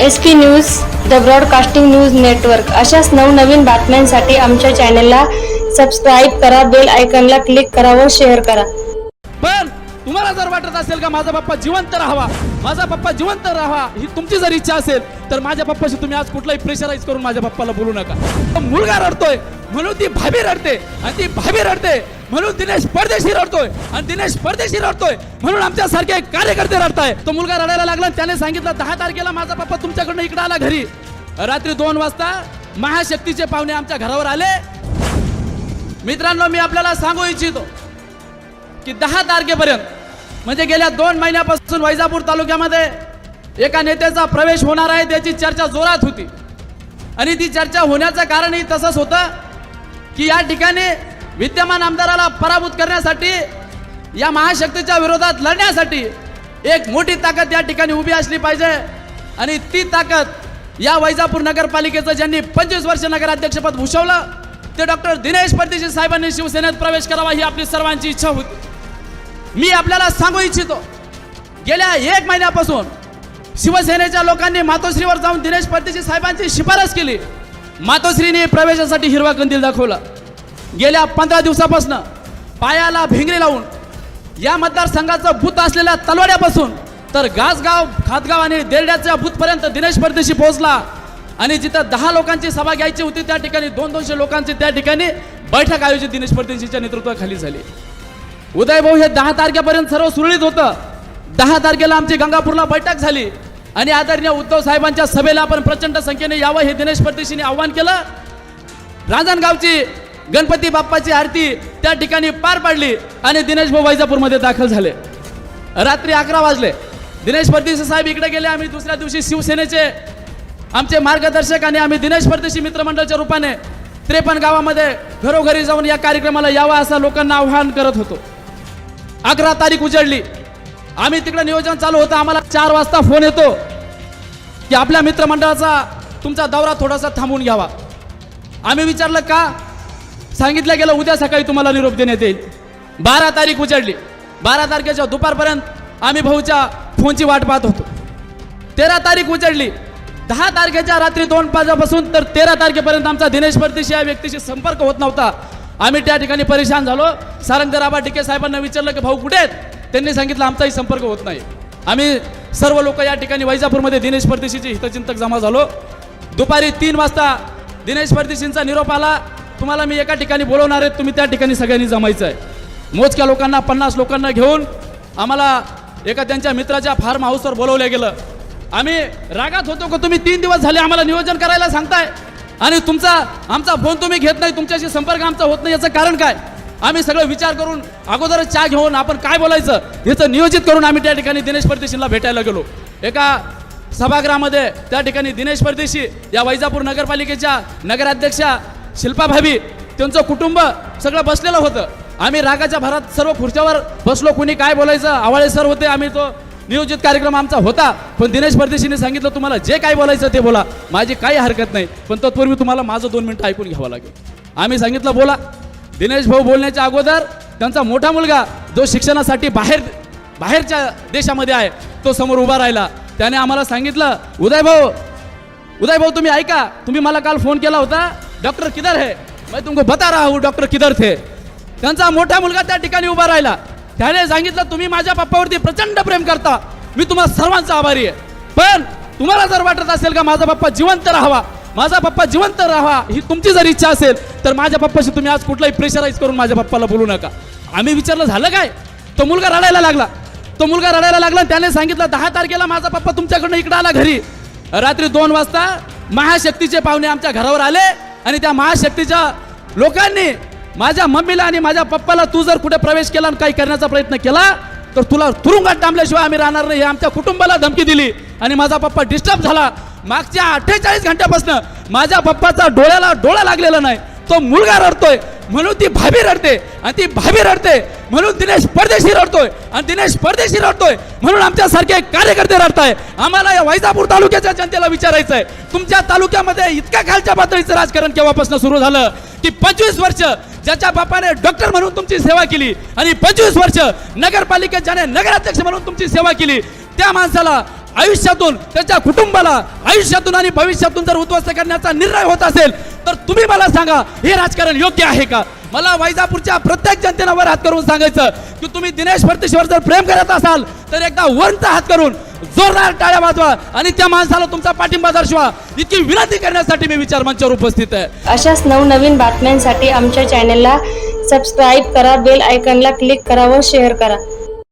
S P news the broadcasting news network अशाच नवनवीन बातम्यांसाठी आमच्या चॅनलला सबस्क्राईब करा बेल आयकॉनला क्लिक करा व शेअर करा. पण तुम्हाला जर वाटत असेल का माझा पप्पा जिवंत राहावा माझा पप्पा जिवंत राहावा ही तुमची जर इच्छा असेल तर माझ्या पप्पाशी तुम्ही आज कुठलाही प्रेशराईज करून माझ्या पप्पाला बोलू नका. मुलगा रडतोय म्हणून ती भाभी रडते आणि ती भाभी रडते. म्हणून दिनेश परदेशी रडतोय. आणि दिनेश परदेशी रडतोय. म्हणून आमच्यासारखे कार्यकर्ते रडताय. तो मुलगा रडायला लागला त्याने सांगितलं दहा तारखेला माझा पप्पा तुमच्याकडनं इकडे आला घरी. रात्री दोन वाजता महाशक्तीचे पाहुणे आमच्या घरावर आले. मित्रांनो मी आपल्याला सांगू इच्छितो की दहा तारखेपर्यंत म्हणजे गेल्या दोन महिन्यापासून वैजापूर तालुक्यामध्ये एका नेत्याचा प्रवेश होणार आहे त्याची चर्चा जोरात होती. आणि ती चर्चा होण्याचं कारणही तसंच होतं की या ठिकाणी विद्यमान आमदाराला पराभूत करण्यासाठी या महाशक्तीच्या विरोधात लढण्यासाठी एक मोठी ताकद या ठिकाणी उभी असली पाहिजे. आणि ती ताकद या वैजापूर नगरपालिकेचं ज्यांनी पंचवीस वर्ष नगराध्यक्षपद भूषवलं ते डॉक्टर दिनेश परदेशी साहेबांनी शिवसेनेत प्रवेश करावा ही आपली सर्वांची इच्छा होती. मी आपल्याला सांगू इच्छितो गेल्या एक महिन्यापासून शिवसेनेच्या लोकांनी मातोश्रीवर जाऊन दिनेश परदेशी साहेबांची शिफारस केली. मातोश्रीने प्रवेशासाठी हिरवा कंदील दाखवला. गेल्या पंधरा दिवसापासून पायाला भिंगरे लावून या मतदारसंघाचं भूत असलेल्या तलवाड्यापासून तर गासगाव खातगाव आणि देरड्याच्या भूतपर्यंत दिनेश परदेशी पोहोचला. आणि जिथं दहा लोकांची सभा घ्यायची होती त्या ठिकाणी दोन दोनशे लोकांची त्या ठिकाणी बैठक आयोजित दिनेश परदेशीच्या नेतृत्वाखाली झाली. उदयभाऊ हे दहा तारखेपर्यंत सर्व सुरळीत होतं. दहा तारखेला आमची गंगापूरला बैठक झाली. आणि आदरणीय उद्धव साहेबांच्या सभेला आपण प्रचंड संख्येने यावं हे दिनेश परदेशीने आव्हान केलं. रांजणगावची गणपती बाप्पाची आरती त्या ठिकाणी पार पाडली आणि दिनेश भाऊ वैजापूरमध्ये दाखल झाले. रात्री अकरा वाजले. दिनेश परदेशी साहेब इकडे गेले. आम्ही दुसऱ्या दिवशी शिवसेनेचे आमचे मार्गदर्शक आणि आम्ही दिनेश परदेशी मित्रमंडळाच्या रूपाने त्रेपन्न गावामध्ये घरोघरी जाऊन या कार्यक्रमाला यावा असं लोकांना आव्हान करत होतो. अकरा तारीख उजळली. आम्ही तिकडे नियोजन चालू होतं. आम्हाला चार वाजता फोन येतो की आपल्या मित्रमंडळाचा तुमचा दौरा थोडासा थांबून घ्यावा. आम्ही विचारलं का? सांगितलं गेलं उद्या सकाळी तुम्हाला निरोप देण्यात येईल. बारा तारीख उजडली. बारा तारखेच्या दुपारपर्यंत आम्ही भाऊच्या फोनची वाट पाहत होतो. तेरा तारीख उजडली. दहा तारखेच्या रात्री दोन पाजापासून तर तेरा तारखेपर्यंत आमचा दिनेश परदेशी या व्यक्तीशी संपर्क होत नव्हता. आम्ही त्या ठिकाणी परेशान झालो. सारंगराबा डिके साहेबांना विचारलं की भाऊ कुठे आहेत? त्यांनी सांगितलं आमचाही संपर्क होत नाही. आम्ही सर्व लोक या ठिकाणी वैजापूरमध्ये दिनेश परदेशीचे हितचिंतक जमा झालो. दुपारी तीन वाजता दिनेश परदेशींचा निरोप आला. तुम्हाला मी एका ठिकाणी बोलवणार आहे तुम्ही त्या ठिकाणी सगळ्यांनी जमायचं आहे मोजक्या लोकांना पन्नास लोकांना घेऊन आम्हाला एका त्यांच्या मित्राच्या फार्म हाऊसवर बोलवलं गेलं. आम्ही रागात होतो का तुम्ही तीन दिवस झाले आम्हाला नियोजन करायला सांगताय? आणि तुमचा आमचा फोन तुम्ही घेत नाही तुमच्याशी संपर्क आमचा होत नाही याचं कारण काय? आम्ही सगळं विचार करून अगोदरच चहा घेऊन आपण काय बोलायचं याचं नियोजित करून आम्ही त्या ठिकाणी दिनेश परदेशींना भेटायला गेलो. एका सभागृहामध्ये त्या ठिकाणी दिनेश परदेशी या वैजापूर नगरपालिकेच्या नगराध्यक्षा शिल्पा भाभी त्यांचं कुटुंब सगळं बसलेलं होतं. आम्ही रागाच्या भरात सर्व खुर्च्यावर बसलो कुणी काय बोलायचं आवाळे सर होते आम्ही तो नियोजित कार्यक्रम आमचा होता. पण दिनेश परदेशीने सांगितलं तुम्हाला जे काय बोलायचं ते बोला. माझी काही हरकत नाही. पण तत्पूर्वी तुम्हाला माझं दोन मिनटं ऐकून घ्यावं लागेल. आम्ही सांगितलं बोला. दिनेश भाऊ बोलण्याच्या अगोदर त्यांचा मोठा मुलगा जो शिक्षणासाठी बाहेर बाहेरच्या देशामध्ये आहे तो समोर उभा राहिला. त्याने आम्हाला सांगितलं उदय भाऊ उदय भाऊ तुम्ही ऐका. तुम्ही मला काल फोन केला होता. डॉक्टर किधर है? मैं तुमको बता रहा हूँ डॉक्टर किधर थे। त्यांचा मोठा मुलगा त्या ठिकाणी उभा राहिला. त्याने सांगितलं तुम्ही माझ्या पप्पावरती प्रचंड प्रेम करता. मी तुम्हाला सर्वांचा आभारी आहे. पण तुम्हाला जर वाटत असेल का माझा पप्पा जिवंत राहावा माझा पप्पा जिवंत राहावा ही तुमची जर इच्छा असेल तर माझ्या पप्पाशी तुम्ही आज कुठलाही प्रेशराईज करून माझ्या पप्पाला बोलू नका. आम्ही विचारलं झालं काय? तो मुलगा रडायला लागला. तो मुलगा रडायला लागला त्याने सांगितलं दहा तारखेला माझा पप्पा तुमच्याकडनं इकडे आला घरी. रात्री दोन वाजता महाशक्तीचे पाहुणे आमच्या घरावर आले. आणि त्या महाशक्तीच्या लोकांनी माझ्या मम्मीला आणि माझ्या पप्पाला तू जर कुठे प्रवेश केला आणि काही करण्याचा प्रयत्न केला तर तुला तुरुंगात डांबल्याशिवाय आम्ही राहणार नाही. हे आमच्या कुटुंबाला धमकी दिली आणि माझा पप्पा डिस्टर्ब झाला. मागच्या अठ्ठेचाळीस घंट्यापासून माझ्या पप्पाचा डोळ्याला डोळा लागलेला नाही. तो मुलगा रडतोय म्हणून ती भाभी रडते आणि ती भाभी रडते म्हणून दिनेश परदेशी रडतोय आणि दिनेश परदेशी रडतोय म्हणून आमच्यासारखे कार्यकर्ते रडताय. आम्हाला या वैजापूर तालुक्याच्या जनतेला विचारायचं आहे तुमच्या तालुक्यामध्ये इतक्या खालच्या पातळीचं राजकारण केव्हापासून सुरू झालं? की पंचवीस वर्ष ज्याच्या बापाने डॉक्टर म्हणून तुमची सेवा केली आणि पंचवीस वर्ष नगरपालिकेच्याने नगराध्यक्ष म्हणून तुमची सेवा केली त्या माणसाला आयुष्यातून त्याच्या कुटुंबाला आयुष्यातून आणि भविष्यातून जर उद्ध्वस्त करण्याचा निर्णय होत असेल तर तुम्ही मला सांगा हे राजकारण योग्य आहे का? मला वैजापूरच्या प्रत्येक जनतेनं वर हात करून सांगायचं की तुम्ही दिनेश फडतेशीवर जर प्रेम करत असाल तर एकदा वरचा हात करून जोरदार टाळ्या वाजवा आणि त्या माणसाला तुमचा पाठिंबा दर्शवा. इतकी विनंती करण्यासाठी मी विचार मंचावर उपस्थित आहे. अशाच नवनवीन बातम्यांसाठी आमच्या चॅनलला सबस्क्राईब करा बेल आयकनला क्लिक करा व शेअर करा.